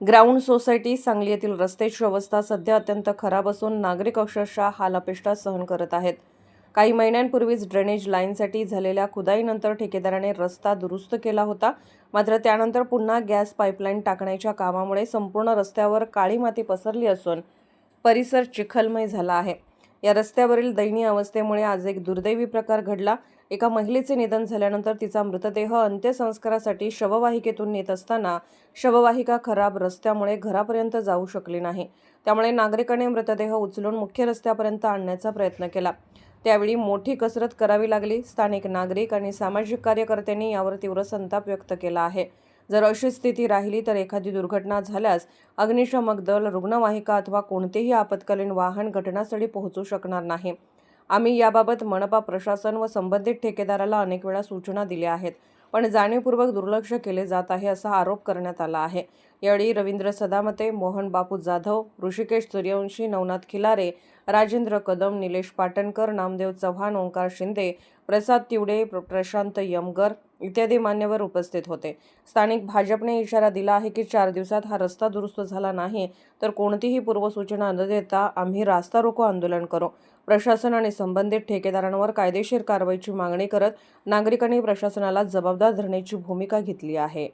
Ground society Sangli येथील रस्त्याची अवस्था सध्या अत्यंत खराब असून नागरिक अक्षरशः हाल अपेष्टा सहन करत आहेत. काही महिन्यांपूर्वीच ड्रेनेज लाईनसाठी झालेल्या खुदाईनंतर ठेकेदाराने रस्ता दुरुस्त केला होता. मात्र त्यानंतर पुन्हा गॅस पाईपलाईन टाकण्याच्या कामामुळे संपूर्ण रस्त्यावर काळी माती पसरली असून परिसर चिखलमय झाला आहे. या रस्त्यावरील दयनीय अवस्थेमुळे आज एक दुर्दैवी प्रकार घडला. एका महिलेचे निधन झाल्यानंतर तिचा मृतदेह अंत्यसंस्कारासाठी शववाहिकेतून नेत असताना शववाहिका खराब रस्त्यामुळे घरापर्यंत जाऊ शकली नाही. त्यामुळे नागरिकांनी मृतदेह उचलून मुख्य रस्त्यापर्यंत आणण्याचा प्रयत्न केला. त्यावेळी मोठी कसरत करावी लागली. स्थानिक नागरिक आणि सामाजिक कार्यकर्त्यांनी यावर तीव्र संताप व्यक्त केला आहे. जर अशी स्थिती राहिली तर एखादी दुर्घटना झाल्यास अग्निशमक दल रुग्णवाहिका अथवा कोणतेही आपत्कालीन वाहन घटनास्थळी पोहोचू शकणार नाही. आम्ही याबाबत मनपा प्रशासन व संबंधित ठेकेदाराला अनेक वेळा सूचना दिल्या आहेत पण जाणीवपूर्वक दुर्लक्ष केले जात आहे असा आरोप करण्यात आला आहे. यावेळी रवींद्र सदामते मोहन बापू जाधव ऋषिकेश सूर्यवंशी नवनाथ खिलारे राजेंद्र कदम निलेश पाटणकर नामदेव चव्हाण ओंकार शिंदे प्रसाद तिवडे प्र- प्रशांत यमगर इत्यादी मान्यवर उपस्थित होते. स्थानिक भाजपने इशारा दिला आहे की चार दिवसात हा रस्ता दुरुस्त झाला नाही तर कोणतीही पूर्वसूचना न देता आम्ही रास्ता रोको आंदोलन करू. प्रशासन आणि संबंधित ठेकेदारांवर कायदेशीर कारवाईची मागणी करत नागरिकांनी प्रशासनाला जबाबदार धरण्याची भूमिका घेतली आहे.